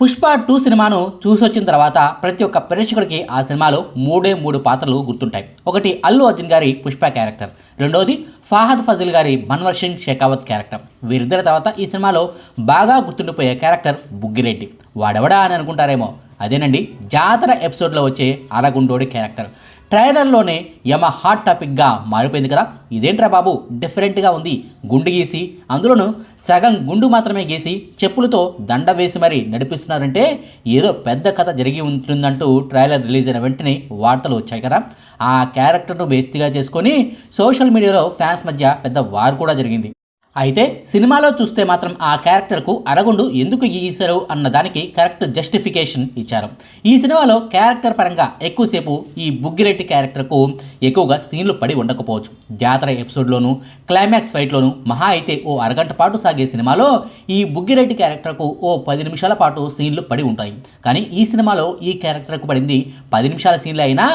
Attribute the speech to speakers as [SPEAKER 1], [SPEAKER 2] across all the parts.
[SPEAKER 1] Pushpa two సినిమాను చూసొచ్చిన తర్వాత ప్రతి ఒక్క ప్రేక్షకుడికి ఆ సినిమాలో మూడే మూడు పాత్రలు గుర్తుంటాయి. ఒకటి అల్లు అర్జున్ గారి పుష్ప క్యారెక్టర్. రెండోది ఫాహద్ ఫజిల్ గారి మన్వర్ సింగ్ షెకావత్ క్యారెక్టర్. వీరిద్దరి తర్వాత ఈ సినిమాలో బాగా గుర్తుండిపోయే క్యారెక్టర్ బుగ్గిరెడ్డి. వాడెవడా అని అనుకుంటారేమో. అదేనండి జాతర ఎపిసోడ్లో వచ్చే అరగుండోడి క్యారెక్టర్. ట్రైలర్లోనే యమ హాట్ టాపిక్గా మారిపోయింది కదా. ఇదేంట్రా బాబు? డిఫరెంట్గా ఉంది. గుండు గీసి అందులోనూ సగం గుండు మాత్రమే గీసి చెప్పులతో దండ వేసి మరీ నడిపిస్తున్నారంటే ఏదో పెద్ద కథ జరిగి ఉంటుందంటూ ట్రైలర్ రిలీజ్ అయిన వెంటనే వార్తలు వచ్చాయి కదా. ఆ క్యారెక్టర్ను బేస్తిగా చేసుకొని సోషల్ మీడియాలో ఫ్యాన్స్ మధ్య పెద్ద వార్ కూడా జరిగింది. అయితే సినిమాలో చూస్తే మాత్రం ఆ క్యారెక్టర్కు అరగుండు ఎందుకు గీశారు అన్న దానికి కరెక్ట్ జస్టిఫికేషన్ ఇచ్చారు. ఈ సినిమాలో క్యారెక్టర్ పరంగా ఎక్కువసేపు ఈ బుగ్గిరెడ్డి క్యారెక్టర్కు ఎక్కువగా సీన్లు పడి ఉండకపోవచ్చు. జాతర ఎపిసోడ్లోను క్లైమాక్స్ ఫైట్లోను మహా అయితే ఓ అరగంట పాటు సాగే సినిమాలో ఈ బుగ్గిరెడ్డి క్యారెక్టర్కు ఓ పది నిమిషాల పాటు సీన్లు పడి ఉంటాయి. కానీ ఈ సినిమాలో ఈ క్యారెక్టర్కు పడింది పది నిమిషాల సీన్లు అయినా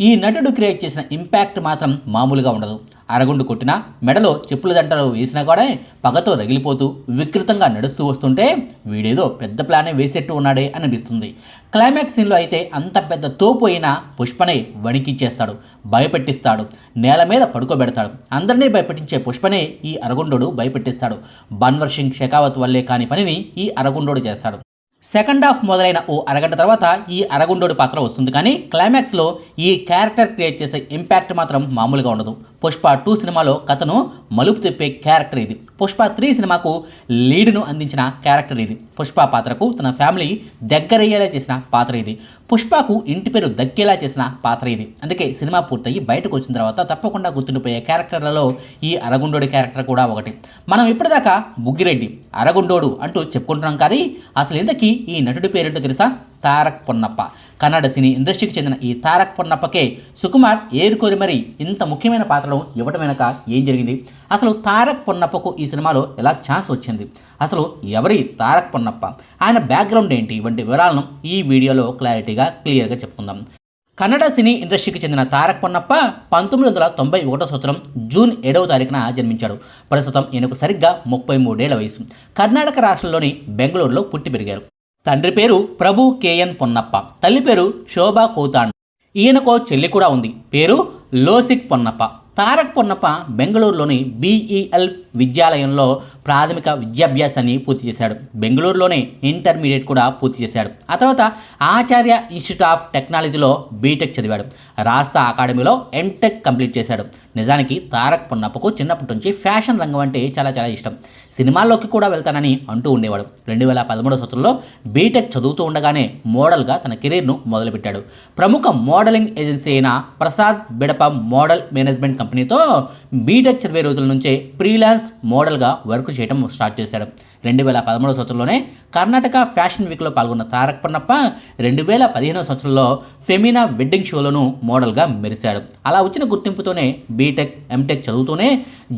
[SPEAKER 1] ఈ నటుడు క్రియేట్ చేసిన ఇంపాక్ట్ మాత్రం మామూలుగా ఉండదు. అరగుండు కొట్టినా మెడలో చెప్పుల దంటలు వేసినా కూడా పగతో రగిలిపోతూ వికృతంగా నడుస్తూ వస్తుంటే వీడేదో పెద్ద ప్లానే వేసేట్టు ఉన్నాడే అనిపిస్తుంది. క్లైమాక్స్ సీన్లో అయితే అంత పెద్ద తోపు అయినా పుష్పనే వణికిచ్చేస్తాడు భయపెట్టిస్తాడు నేల మీద పడుకోబెడతాడు. అందరినీ భయపెట్టించే పుష్పనే ఈ అరగుండోడు భయపెట్టిస్తాడు. బన్వర్ సింగ్ షెకావత్ వల్లే కాని పనిని ఈ అరగుండోడు చేస్తాడు. సెకండ్ హాఫ్ మొదలైన ఓ అరగంట తర్వాత ఈ అరగుండోడి పాత్ర వస్తుంది. కానీ క్లైమాక్స్లో ఈ క్యారెక్టర్ క్రియేట్ చేసే ఇంపాక్ట్ మాత్రం మామూలుగా ఉండదు. పుష్ప టూ సినిమాలో కథను మలుపు తిప్పే క్యారెక్టర్ ఇది. పుష్ప త్రీ సినిమాకు లీడ్ను అందించిన క్యారెక్టర్ ఇది. పుష్ప పాత్రకు తన ఫ్యామిలీ దగ్గరయ్యేలా చేసిన పాత్ర ఇది. పుష్పకు ఇంటి పేరు దక్కేలా చేసిన పాత్ర ఇది. అందుకే సినిమా పూర్తయి బయటకు వచ్చిన తర్వాత తప్పకుండా గుర్తుండిపోయే క్యారెక్టర్లలో ఈ అరగుండోడి క్యారెక్టర్ కూడా ఒకటి. మనం ఇప్పటిదాకా బుగ్గిరెడ్డి అరగుండోడు అంటూ చెప్పుకుంటున్నాం కానీ అసలు ఇంతకీ ఈ నటుడి పేరేంటో తెలుసా? తారక్ పొన్నప్ప. కన్నడ సినీ ఇండస్ట్రీకి చెందిన ఈ తారక్ పొన్నప్పకే సుకుమార్ ఏరుకోరి మరి ఇంత ముఖ్యమైన పాత్రను ఇవ్వటం వెనక ఏం జరిగింది? అసలు తారక్ పొన్నప్పకు ఈ సినిమాలో ఎలా ఛాన్స్ వచ్చింది? అసలు ఎవరి తారక్ పొన్నప్ప? ఆయన బ్యాక్గ్రౌండ్ ఏంటి? వంటి వివరాలను ఈ వీడియోలో క్లారిటీగా క్లియర్గా చెప్పుకుందాం. కన్నడ సినీ ఇండస్ట్రీకి చెందిన తారక్ పొన్నప్ప పంతొమ్మిది వందల తొంభై ఒకటో సంవత్సరం జూన్ ఏడవ తారీఖున జన్మించాడు. ప్రస్తుతం ఈయనకు సరిగ్గా ముప్పై మూడేళ్ళ వయసు. కర్ణాటక రాష్ట్రంలోని బెంగళూరులో పుట్టి పెరిగారు. తండ్రి పేరు ప్రభు కేఎన్ పొన్నప్ప. తల్లి పేరు శోభా కోతాండ్. ఈయనకో చెల్లి కూడా ఉంది. పేరు లోసిక్ పొన్నప్ప. తారక్ పొన్నప్ప బెంగళూరులోని బీఈఎల్ విద్యాలయంలో ప్రాథమిక విద్యాభ్యాసాన్ని పూర్తి చేశాడు. బెంగళూరులోనే ఇంటర్మీడియట్ కూడా పూర్తి చేశాడు. ఆ తర్వాత ఆచార్య ఇన్స్టిట్యూట్ ఆఫ్ టెక్నాలజీలో బీటెక్ చదివాడు. రాస్తా అకాడమీలో ఎంటెక్ కంప్లీట్ చేశాడు. నిజానికి తారక్ పొన్నప్పకు చిన్నప్పటి నుంచి ఫ్యాషన్ రంగం అంటే చాలా చాలా ఇష్టం. సినిమాల్లోకి కూడా వెళ్తానని అంటూ ఉండేవాడు. రెండు వేల పదమూడవ సంవత్సరంలో బీటెక్ చదువుతూ ఉండగానే మోడల్గా తన కెరీర్ను మొదలుపెట్టాడు. ప్రముఖ మోడలింగ్ ఏజెన్సీ అయిన ప్రసాద్ బిడప మోడల్ మేనేజ్మెంట్ కంపెనీతో బీటెక్ చదివే రోజుల నుంచే ఫ్రీలాన్స్ మోడల్గా వర్క్ చేయడం స్టార్ట్ చేశాడు రెండు వేల పదమూడవ సంవత్సరంలోనే కర్ణాటక ఫ్యాషన్ వీక్లో పాల్గొన్న తారక్ పన్నప్ప రెండు వేల పదిహేనవ సంవత్సరంలో ఫెమినా వెడ్డింగ్ షోలోనూ మోడల్గా మెరిశాడు. అలా వచ్చిన గుర్తింపుతోనే బీటెక్ ఎంటెక్ చదువుతూనే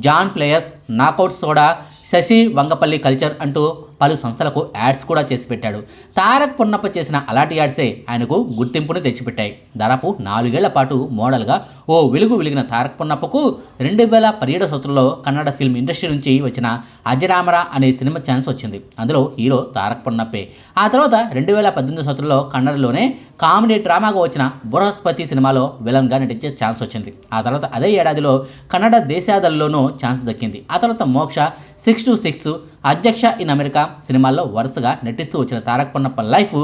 [SPEAKER 1] John Players knockout soda Shashi Vangapalli culture అంటూ పలు సంస్థలకు యాడ్స్ కూడా చేసి పెట్టాడు. తారక్ పొన్నప్ప చేసిన అలాంటి యాడ్సే ఆయనకు గుర్తింపును తెచ్చిపెట్టాయి. దాదాపు నాలుగేళ్ళ పాటు మోడల్గా ఓ వెలుగు వెలిగిన తారక్ పొన్నప్పకు రెండు వేల పదిహేడు సంవత్సరంలో కన్నడ ఫిల్మ్ ఇండస్ట్రీ నుంచి వచ్చిన అజరామరా అనే సినిమా ఛాన్స్ వచ్చింది. అందులో హీరో తారక్ పొన్నప్పే. ఆ తర్వాత రెండు వేల పద్దెనిమిది సంవత్సరంలో కన్నడలోనే కామెడీ డ్రామాగా వచ్చిన బృహస్పతి సినిమాలో విలన్గా నటించే ఛాన్స్ వచ్చింది. ఆ తర్వాత అదే ఏడాదిలో కన్నడ దేశాదల్లోనూ ఛాన్స్ దక్కింది. ఆ తర్వాత Moksha six to six Adhyaksha in America సినిమాల్లో వరుసగా నటిస్తూ వచ్చిన తారక్ పొన్నప్ప లైఫ్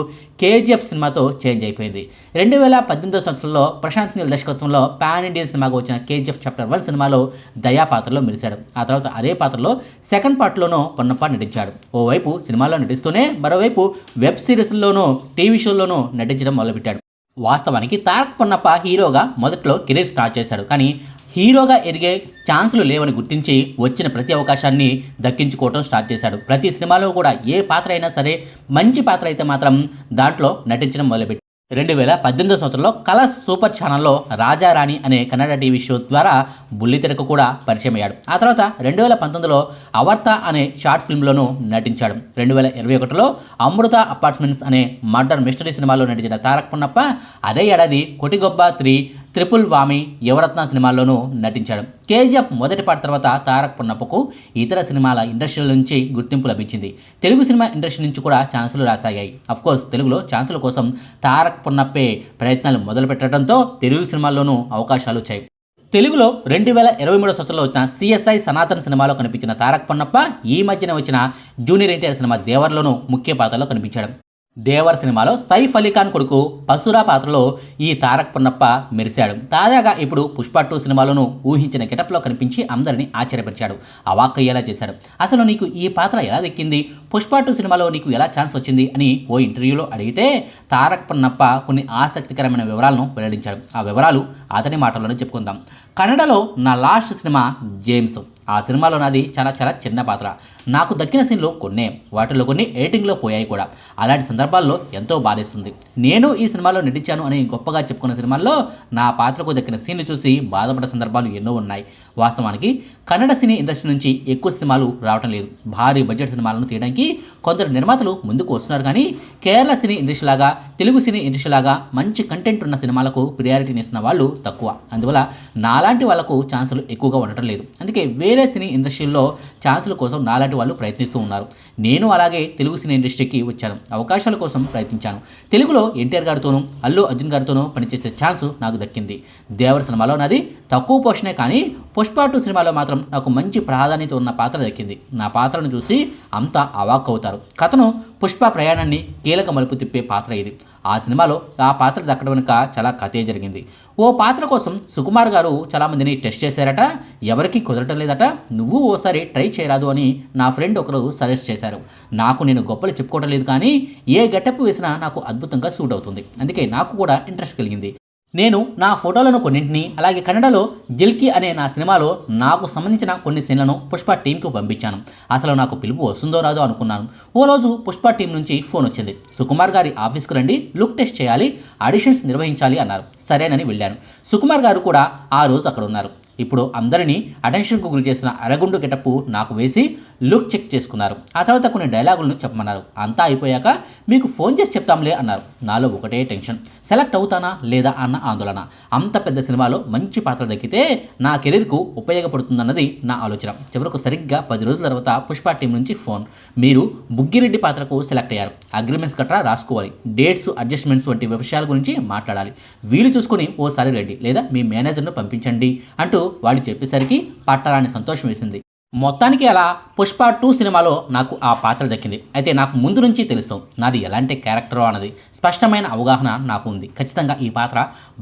[SPEAKER 1] కేజీఎఫ్ సినిమాతో చేంజ్ అయిపోయింది. రెండు వేల పద్దెనిమిదో సంవత్సరంలో ప్రశాంత్ నీల్ దర్శకత్వంలో పాన్ ఇండియన్ సినిమాగా వచ్చిన కేజీఎఫ్ చాప్టర్ వన్ సినిమాలో దయా పాత్రలో మెరిశాడు. ఆ తర్వాత అదే పాత్రలో సెకండ్ పార్ట్లోనూ పొన్నప్ప నటించాడు. ఓవైపు సినిమాల్లో నటిస్తూనే మరోవైపు వెబ్ సిరీస్లోనూ టీవీ షోల్లోనూ నటించడం మొదలుపెట్టాడు. వాస్తవానికి తారక్ పొన్నప్ప హీరోగా మొదట్లో కెరీర్ స్టార్ట్ చేశాడు. కానీ హీరోగా ఎదిగే ఛాన్సులు లేవని గుర్తించి వచ్చిన ప్రతి అవకాశాన్ని దక్కించుకోవటం స్టార్ట్ చేశాడు. ప్రతి సినిమాలో కూడా ఏ పాత్ర అయినా సరే మంచి పాత్ర అయితే మాత్రం దాంట్లో నటించడం మొదలుపెట్టి రెండు వేల పద్దెనిమిదో సంవత్సరంలో కలర్స్ సూపర్ ఛానల్లో రాజారాణి అనే కన్నడ టీవీ షో ద్వారా బుల్లితెరకు కూడా పరిచయం అయ్యాడు. ఆ తర్వాత రెండు వేల పంతొమ్మిదిలో అవర్త అనే షార్ట్ ఫిల్మ్లోనూ నటించాడు. రెండు వేల ఇరవై ఒకటిలో అమృత అపార్ట్మెంట్స్ అనే మర్డర్ మిస్టరీ సినిమాలో నటించిన తారక్ పున్నప్ప అదే ఏడాది కొటిగొబ్బ త్రీ త్రిపుల్ వామి యువరత్న సినిమాల్లోనూ నటించాడు. కేజీఎఫ్ మొదటి పాట తర్వాత తారక్ పున్నప్పకు ఇతర సినిమాల ఇండస్ట్రీల నుంచి గుర్తింపు లభించింది. తెలుగు సినిమా ఇండస్ట్రీ నుంచి కూడా ఛాన్సులు రాసాగాయి. కోర్స్ తెలుగులో ఛాన్సుల కోసం తారక్ పున్నప్పే ప్రయత్నాలు మొదలు పెట్టడంతో తెలుగు సినిమాల్లోనూ అవకాశాలు వచ్చాయి. తెలుగులో రెండు వేల ఇరవై మూడో సంవత్సరంలో వచ్చిన సిఎస్ఐ సనాతన్ సినిమాలో కనిపించిన తారక్ పొన్నప్ప ఈ మధ్యన వచ్చిన జూనియర్ ఎన్టీఆర్ సినిమా దేవర్లోనూ ముఖ్య పాత్రలో కనిపించాడు. దేవర్ సినిమాలో సైఫ్ అలీఖాన్ కొడుకు పసురా పాత్రలో ఈ తారక్ పొన్నప్ప మెరిశాడు. తాజాగా ఇప్పుడు పుష్ప టూ సినిమాలోనూ ఊహించిన గెటప్లో కనిపించి అందరినీ ఆశ్చర్యపరిచాడు. అవాక్కయ్యేలా చేశాడు? అసలు నీకు ఈ పాత్ర ఎలా దక్కింది? పుష్ప టూ సినిమాలో నీకు ఎలా ఛాన్స్ వచ్చింది అని ఓ ఇంటర్వ్యూలో అడిగితే తారక్ పొన్నప్ప కొన్ని ఆసక్తికరమైన వివరాలను వెల్లడించాడు. ఆ వివరాలు అతని మాటల్లోనే చెప్పుకుందాం. కన్నడలో నా లాస్ట్ సినిమా జేమ్స్. ఆ సినిమాలో నాది చాలా చాలా చిన్న పాత్ర. నాకు దక్కిన సీన్లు కొన్నే వాటిలో కొన్ని ఎడిటింగ్లో పోయాయి కూడా. అలాంటి సందర్భాల్లో ఎంతో బాధేస్తుంది. నేను ఈ సినిమాలో నటించాను అని గొప్పగా చెప్పుకున్న సినిమాల్లో నా పాత్రకు దక్కిన సీన్లు చూసి బాధపడ్డ సందర్భాలు ఎన్నో ఉన్నాయి. వాస్తవానికి కన్నడ సినీ ఇండస్ట్రీ నుంచి ఎక్కువ సినిమాలు రావటం లేదు. భారీ బడ్జెట్ సినిమాలను తీయడానికి కొందరు నిర్మాతలు ముందుకు వస్తున్నారు కానీ కేరళ సినీ ఇండస్ట్రీ లాగా తెలుగు సినీ ఇండస్ట్రీ లాగా మంచి కంటెంట్ ఉన్న సినిమాలకు ప్రియారిటీని ఇస్తున్న వాళ్ళు తక్కువ. అందువల్ల నాలాంటి వాళ్ళకు ఛాన్సులు ఎక్కువగా ఉండటం లేదు. అందుకే వేరే సినీ ఇండస్ట్రీల్లో ఛాన్సుల కోసం నాలాంటి వాళ్ళు ప్రయత్నిస్తూ ఉన్నారు. నేను అలాగే తెలుగు సినీ ఇండస్ట్రీకి వచ్చాను. అవకాశాల కోసం ప్రయత్నించాను. తెలుగులో ఎన్టీఆర్ గారితోనూ అల్లు అర్జున్ గారితోనూ పనిచేసే ఛాన్స్ నాకు దక్కింది. దేవర సినిమాలో నాది తక్కువ పోషణే కానీ పుష్ప టూ సినిమాలో మాత్రం నాకు మంచి ప్రాధాన్యత ఉన్న పాత్ర దక్కింది. నా పాత్రను చూసి అంతా అవాక్ అవుతారు. కథను పుష్ప ప్రయాణాన్ని కీలక మలుపు తిప్పే పాత్ర ఇది. ఆ సినిమాలో ఆ పాత్ర దక్కడం వెనుక చాలా కథే జరిగింది. ఓ పాత్ర కోసం సుకుమార్ గారు చాలామందిని టెస్ట్ చేశారట. ఎవరికి కుదరటం లేదట. నువ్వు ఓసారి ట్రై చేయరాదు అని నా ఫ్రెండ్ ఒకరు సజెస్ట్ చేశారు. నాకు నేను గొప్పలు చెప్పుకోవటం లేదు కానీ ఏ గెటప్ వేసినా నాకు అద్భుతంగా సూట్ అవుతుంది. అందుకే నాకు కూడా ఇంట్రెస్ట్ కలిగింది. నేను నా ఫోటోలను కొన్నింటిని అలాగే కన్నడలో జిల్కి అనే నా సినిమాలో నాకు సంబంధించిన కొన్ని సీన్లను పుష్ప టీంకి పంపించాను. అసలు నాకు పిలుపు వస్తుందో రాదో అనుకున్నాను. ఓ రోజు పుష్ప టీం నుంచి ఫోన్ వచ్చింది. సుకుమార్ గారి ఆఫీస్కు రండి లుక్ టెస్ట్ చేయాలి ఆడిషన్స్ నిర్వహించాలి అన్నారు. సరేనని వెళ్ళాను. సుకుమార్ గారు కూడా ఆ రోజు అక్కడ ఉన్నారు. ఇప్పుడు అందరినీ అటెన్షన్కు గురి చేసిన అరగుండు గెటప్పు నాకు వేసి లుక్ చెక్ చేసుకున్నారు. ఆ తర్వాత కొన్ని డైలాగులను చెప్పమన్నారు. అంతా అయిపోయాక మీకు ఫోన్ చేసి చెప్తాంలే అన్నారు. నాలో ఒకటే టెన్షన్. సెలెక్ట్ అవుతానా లేదా అన్న ఆందోళన. అంత పెద్ద సినిమాలో మంచి పాత్ర దక్కితే నా కెరీర్కు ఉపయోగపడుతుందన్నది నా ఆలోచన. చివరకు సరిగ్గా పది రోజుల తర్వాత పుష్ప టీం నుంచి ఫోన్. మీరు బుగ్గిరెడ్డి పాత్రకు సెలెక్ట్ అయ్యారు. అగ్రిమెంట్స్ గట్రా రాసుకోవాలి. డేట్స్ అడ్జస్ట్మెంట్స్ వంటి విషయాల గురించి మాట్లాడాలి. వీలు చూసుకొని ఓసారి రెడ్డి లేదా మీ మేనేజర్ను పంపించండి అంటూ వాళ్ళు చెప్పేసరికి పట్టరాని సంతోషం వేసింది. మొత్తానికి అలా పుష్ప టూ సినిమాలో నాకు ఆ పాత్ర దక్కింది. అయితే నాకు ముందు నుంచి తెలుసు నాది ఎలాంటి క్యారెక్టర్ అన్నది స్పష్టమైన అవగాహన నాకు ఉంది. ఖచ్చితంగా ఈ పాత్ర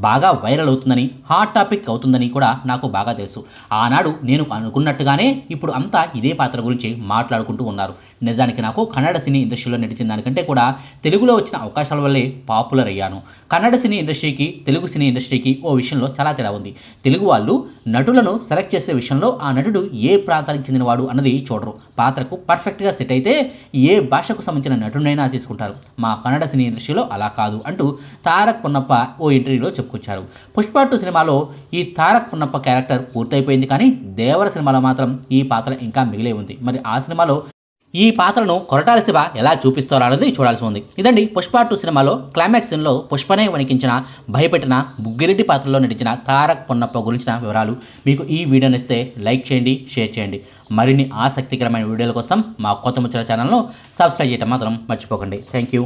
[SPEAKER 1] బాగా వైరల్ అవుతుందని హాట్ టాపిక్ అవుతుందని కూడా నాకు బాగా తెలుసు. ఆనాడు నేను అనుకున్నట్టుగానే ఇప్పుడు అంతా ఇదే పాత్ర గురించి మాట్లాడుకుంటూ ఉన్నారు. నిజానికి నాకు కన్నడ సినీ ఇండస్ట్రీలో నటించిన దానికంటే కూడా తెలుగులో వచ్చిన అవకాశాల వల్లే పాపులర్ అయ్యాను. కన్నడ సినీ ఇండస్ట్రీకి తెలుగు సినీ ఇండస్ట్రీకి ఓ విషయంలో చాలా తేడా ఉంది. తెలుగు వాళ్ళు నటులను సెలెక్ట్ చేసే విషయంలో ఆ నటుడు ఏ ప్రాంతానికి చెందినవాడు అన్నది చూడరు. పాత్రకు పర్ఫెక్ట్గా సెట్ అయితే ఏ భాషకు సంబంధించిన నటునైనా తీసుకుంటారు. మా కన్నడ సినీ ఇండస్ట్రీలో అలా కాదు అంటూ తారక్ పున్నప్ప ఓ ఇంటర్వ్యూలో చెప్పుకొచ్చారు. పుష్ప టూ సినిమాలో ఈ తారక్ పున్నప్ప క్యారెక్టర్ పూర్తయిపోయింది కానీ దేవర సినిమాలో మాత్రం ఈ పాత్ర ఇంకా మిగిలే ఉంది. మరి ఆ సినిమాలో ఈ పాత్రను కొరటాల శివ ఎలా చూపిస్తారో అనేది చూడాల్సి ఉంది. ఇదండి పుష్ప టూ సినిమాలో క్లైమాక్స్ సీన్లో పుష్పనే వణికించిన భయపెట్టిన బుగ్గిరెడ్డి పాత్రలో నటించిన తారక్ పొన్నప్ప గురించిన వివరాలు మీకు ఈ వీడియో నచ్చితే లైక్ చేయండి షేర్ చేయండి. మరిన్ని ఆసక్తికరమైన వీడియోల కోసం మా కొత్త ముచ్చల ఛానల్ను సబ్స్క్రైబ్ చేయడం మాత్రం మర్చిపోకండి. Thank you.